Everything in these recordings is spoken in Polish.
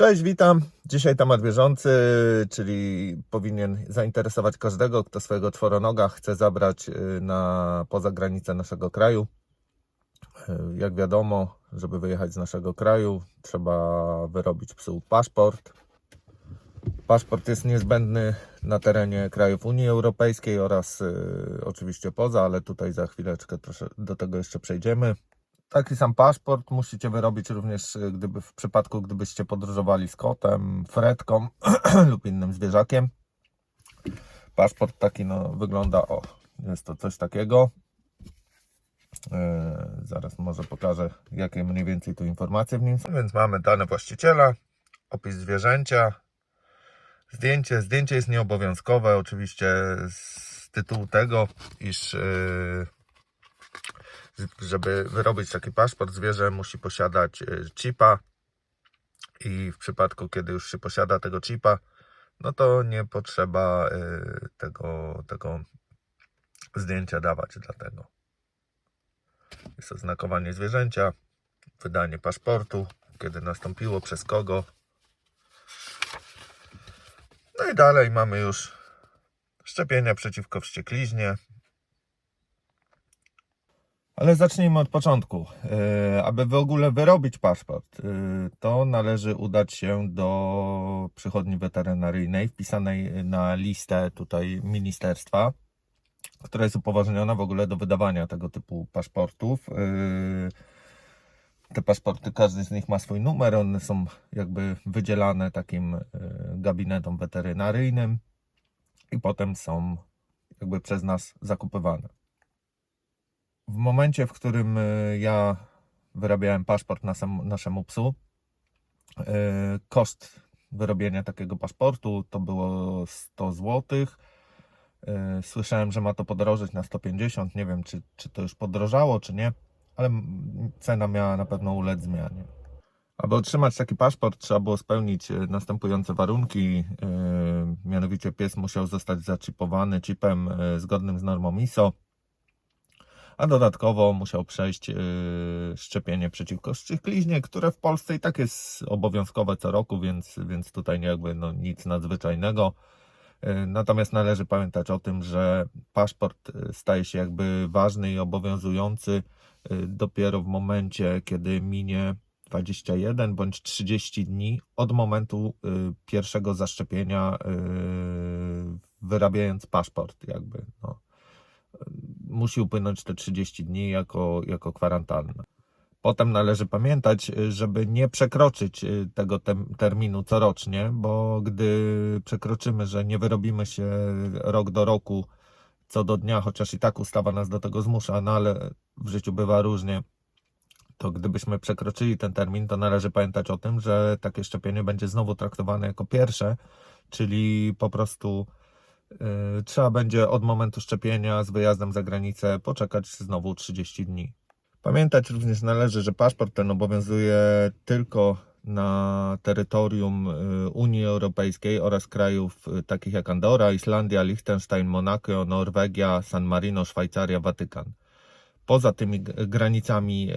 Cześć, witam. Dzisiaj temat bieżący, czyli powinien zainteresować każdego, kto swojego czworonoga chce zabrać y, na poza granicę naszego kraju. Y, Jak wiadomo, żeby wyjechać z naszego kraju, trzeba wyrobić psu paszport. Paszport jest niezbędny na terenie krajów Unii Europejskiej oraz y, oczywiście poza, ale tutaj za chwileczkę do tego jeszcze przejdziemy. Taki sam paszport musicie wyrobić również y, gdyby w przypadku, gdybyście podróżowali z kotem, fretką lub innym zwierzakiem. Paszport taki no, wygląda, o, jest to coś takiego. E, zaraz może pokażę, jakie mniej więcej tu informacje w nim są. Więc mamy dane właściciela, opis zwierzęcia, zdjęcie. Zdjęcie jest nieobowiązkowe, oczywiście z tytułu tego, iż yy, żeby wyrobić taki paszport, zwierzę musi posiadać y, chipa i w przypadku, kiedy już się posiada tego chipa, no to nie potrzeba y, tego, tego zdjęcia dawać dlatego. Jest to znakowanie zwierzęcia, wydanie paszportu, kiedy nastąpiło, przez kogo. No i dalej mamy już szczepienia przeciwko wściekliźnie, ale zacznijmy od początku. E, Aby w ogóle wyrobić paszport, e, to należy udać się do przychodni weterynaryjnej wpisanej na listę tutaj ministerstwa, która jest upoważniona w ogóle do wydawania tego typu paszportów. E, Te paszporty, każdy z nich ma swój numer, one są jakby wydzielane takim gabinetom weterynaryjnym i potem są jakby przez nas zakupywane. W momencie, w którym y, ja wyrabiałem paszport naszemu psu, y, koszt wyrobienia takiego paszportu to było 100 zł. Słyszałem, że ma to podrożyć na 150. Nie wiem, czy, czy to już podrożało, czy nie, ale cena miała na pewno ulec zmianie. Aby otrzymać taki paszport, trzeba było spełnić następujące warunki. Mianowicie pies musiał zostać zaczipowany chipem zgodnym z normą ISO a dodatkowo musiał przejść yy, szczepienie przeciwko szczykliźnie, które w Polsce i tak jest obowiązkowe co roku, więc, więc tutaj jakby no, nic nadzwyczajnego. Yy, Natomiast należy pamiętać o tym, że paszport yy, staje się jakby ważny i obowiązujący yy, dopiero w momencie, kiedy minie 21 bądź 30 dni od momentu pierwszego zaszczepienia, wyrabiając paszport, jakby. Musi upłynąć te 30 dni jako, jako kwarantanna. Potem należy pamiętać, żeby nie przekroczyć y, tego terminu corocznie, bo gdy przekroczymy, że nie wyrobimy się rok do roku co do dnia, chociaż i tak ustawa nas do tego zmusza, no ale w życiu bywa różnie, to gdybyśmy przekroczyli ten termin, to należy pamiętać o tym, że takie szczepienie będzie znowu traktowane jako pierwsze, czyli po prostu Trzeba będzie od momentu szczepienia z wyjazdem za granicę poczekać znowu 30 dni. Pamiętać również należy, że paszport ten obowiązuje tylko na terytorium yy, Unii Europejskiej oraz krajów yy, takich jak Andora, Islandia, Liechtenstein, Monako, Norwegia, San Marino, Szwajcaria, Watykan. Poza tymi granicami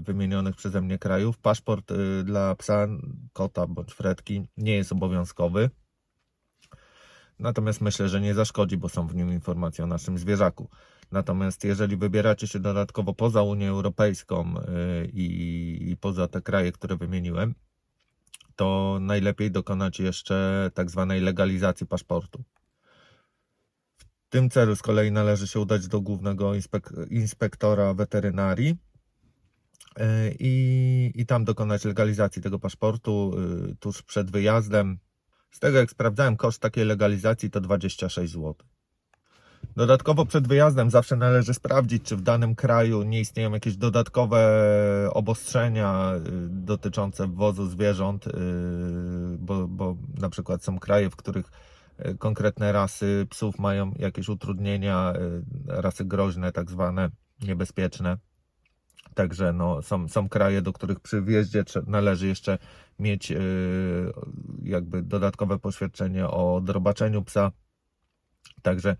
wymienionych przeze mnie krajów, paszport dla psa, kota bądź fretki nie jest obowiązkowy. Natomiast myślę, że nie zaszkodzi, bo są w nim informacje o naszym zwierzaku. Natomiast jeżeli wybieracie się dodatkowo poza Unię Europejską yy, i, poza te kraje, które wymieniłem, to najlepiej dokonać jeszcze tak zwanej legalizacji paszportu. W tym celu z kolei należy się udać do głównego inspek- inspektora weterynarii yy, i, i tam dokonać legalizacji tego paszportu yy, tuż przed wyjazdem. Z tego jak sprawdzałem, koszt takiej legalizacji to 26 zł. Dodatkowo przed wyjazdem zawsze należy sprawdzić, czy w danym kraju nie istnieją jakieś dodatkowe obostrzenia y, dotyczące wwozu zwierząt, y, bo, bo na przykład są kraje, w których y, konkretne rasy psów mają jakieś utrudnienia, rasy groźne, tak zwane niebezpieczne. Także no, są, są kraje, do których przy wjeździe należy jeszcze mieć yy, jakby dodatkowe poświadczenie o drobaczeniu psa. Także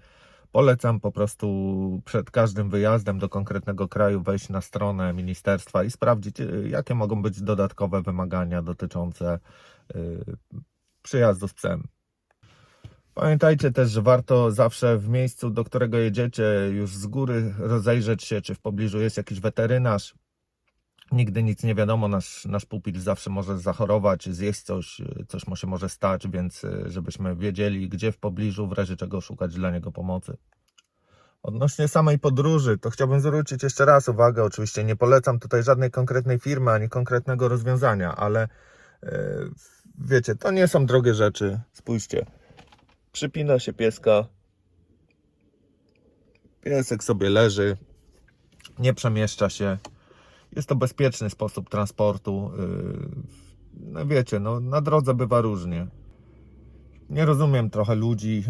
Polecam po prostu przed każdym wyjazdem do konkretnego kraju wejść na stronę ministerstwa i sprawdzić, y, jakie mogą być dodatkowe wymagania dotyczące y, przyjazdu z psem. Pamiętajcie też, że warto zawsze w miejscu, do którego jedziecie, już z góry rozejrzeć się, czy w pobliżu jest jakiś weterynarz. Nigdy nic nie wiadomo, nasz, nasz pupil zawsze może zachorować, zjeść coś, coś mu się może stać, więc żebyśmy wiedzieli, gdzie w pobliżu, w razie czego szukać dla niego pomocy. Odnośnie samej podróży, to chciałbym zwrócić jeszcze raz uwagę. Oczywiście nie polecam tutaj żadnej konkretnej firmy ani konkretnego rozwiązania, ale e, wiecie, to nie są drogie rzeczy. Spójrzcie. Przypina się pieska. Piesek sobie leży, nie przemieszcza się. Jest to bezpieczny sposób transportu. Yy, No wiecie, no, na drodze bywa różnie. Nie rozumiem trochę ludzi,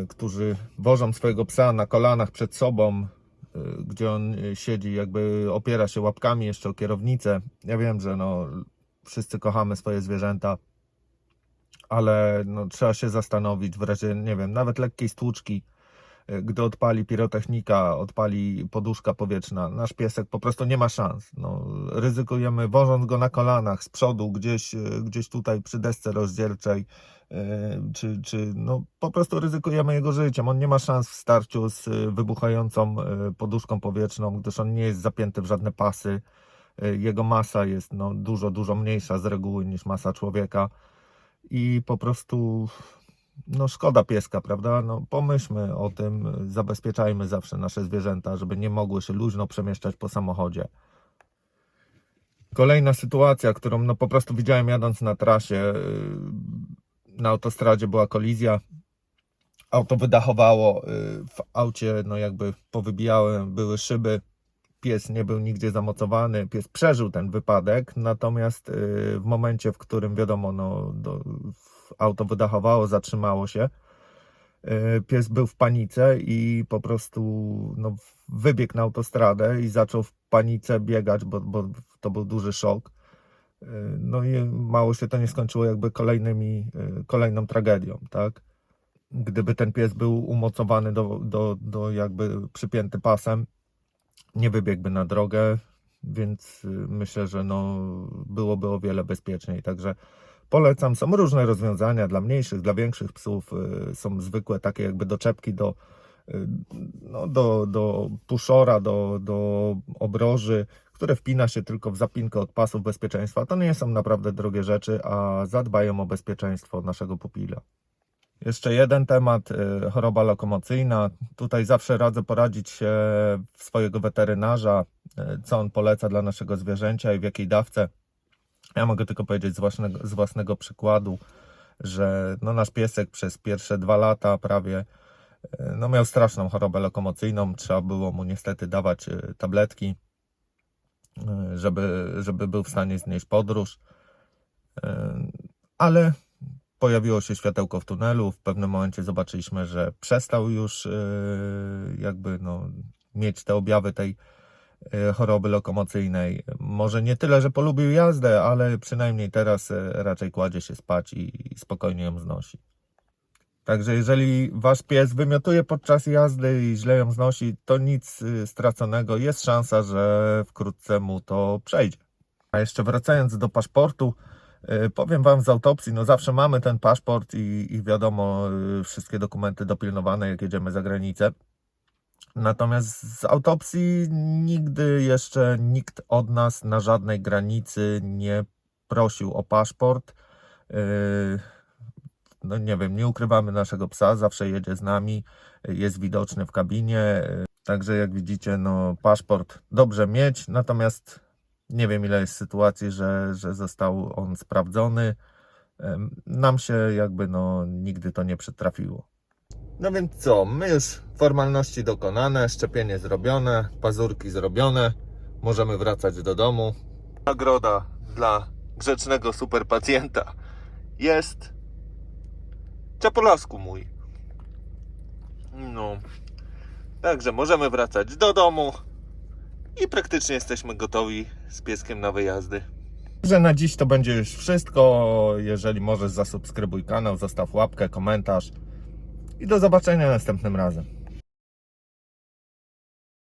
yy, którzy wożą swojego psa na kolanach przed sobą, yy, gdzie on siedzi, jakby opiera się łapkami jeszcze o kierownicę. Ja wiem, że no, wszyscy kochamy swoje zwierzęta, ale no, trzeba się zastanowić w razie, nie wiem, nawet lekkiej stłuczki, y, gdy odpali pirotechnika, odpali poduszka powietrzna, nasz piesek po prostu nie ma szans. No, ryzykujemy wożąc go na kolanach z przodu, gdzieś, y, gdzieś tutaj przy desce rozdzielczej, y, czy, czy no, po prostu ryzykujemy jego życiem. On nie ma szans w starciu z wybuchającą poduszką powietrzną, gdyż on nie jest zapięty w żadne pasy. Jego masa jest no, dużo, dużo mniejsza z reguły niż masa człowieka i po prostu no szkoda pieska, prawda? No pomyślmy o tym, zabezpieczajmy zawsze nasze zwierzęta, żeby nie mogły się luźno przemieszczać po samochodzie. Kolejna sytuacja, którą no po prostu widziałem jadąc na trasie, yy, na autostradzie była kolizja. Auto wydachowało, yy, w aucie no jakby powybijały, były szyby. Pies nie był nigdzie zamocowany, pies przeżył ten wypadek, natomiast yy, w momencie, w którym wiadomo, no, do, auto wydachowało, zatrzymało się, yy, pies był w panice i po prostu no, wybiegł na autostradę i zaczął w panice biegać, bo, bo to był duży szok. Yy, No i mało się to nie skończyło jakby kolejnymi, kolejną tragedią, tak? Gdyby ten pies był umocowany do, do, do jakby przypięty pasem, nie wybiegłby na drogę, więc y, myślę, że no, byłoby o wiele bezpieczniej. Także polecam. Są różne rozwiązania dla mniejszych, dla większych psów. y, Są zwykłe takie jakby doczepki do, y, no, do, do puszora, do, do obroży, które wpina się tylko w zapinkę od pasów bezpieczeństwa. To nie są naprawdę drogie rzeczy, a zadbają o bezpieczeństwo naszego pupila. Jeszcze jeden temat, y, choroba lokomocyjna. Tutaj zawsze radzę poradzić się swojego weterynarza, y, co on poleca dla naszego zwierzęcia i w jakiej dawce. Ja mogę tylko powiedzieć z własnego, z własnego przykładu, że no nasz piesek przez pierwsze dwa lata prawie y, no miał straszną chorobę lokomocyjną. Trzeba było mu niestety dawać tabletki, żeby, żeby był w stanie znieść podróż. Ale pojawiło się światełko w tunelu. W pewnym momencie zobaczyliśmy, że przestał już yy, jakby no, mieć te objawy tej yy, choroby lokomocyjnej. Może nie tyle, że polubił jazdę, ale przynajmniej teraz yy, raczej kładzie się spać i, i spokojnie ją znosi. Także jeżeli wasz pies wymiotuje podczas jazdy i źle ją znosi, to nic straconego. Jest szansa, że wkrótce mu to przejdzie. A jeszcze wracając do paszportu, powiem Wam z autopsji, no zawsze mamy ten paszport i, i wiadomo, y, wszystkie dokumenty dopilnowane, jak jedziemy za granicę. Natomiast z autopsji nigdy jeszcze nikt od nas na żadnej granicy nie prosił o paszport. Y, No nie wiem, nie ukrywamy naszego psa, zawsze jedzie z nami, jest widoczny w kabinie. Także jak widzicie, no paszport dobrze mieć, natomiast nie wiem ile jest sytuacji, że, że został on sprawdzony. Nam się jakby no nigdy to nie przytrafiło. No więc co, my już formalności dokonane, szczepienie zrobione, pazurki zrobione, możemy wracać do domu. Nagroda dla grzecznego super pacjenta jest czepolasku mój. No, także możemy wracać do domu i praktycznie jesteśmy gotowi z pieskiem na wyjazdy. Że na dziś to będzie już wszystko. Jeżeli możesz, zasubskrybuj kanał, zostaw łapkę, komentarz i do zobaczenia następnym razem.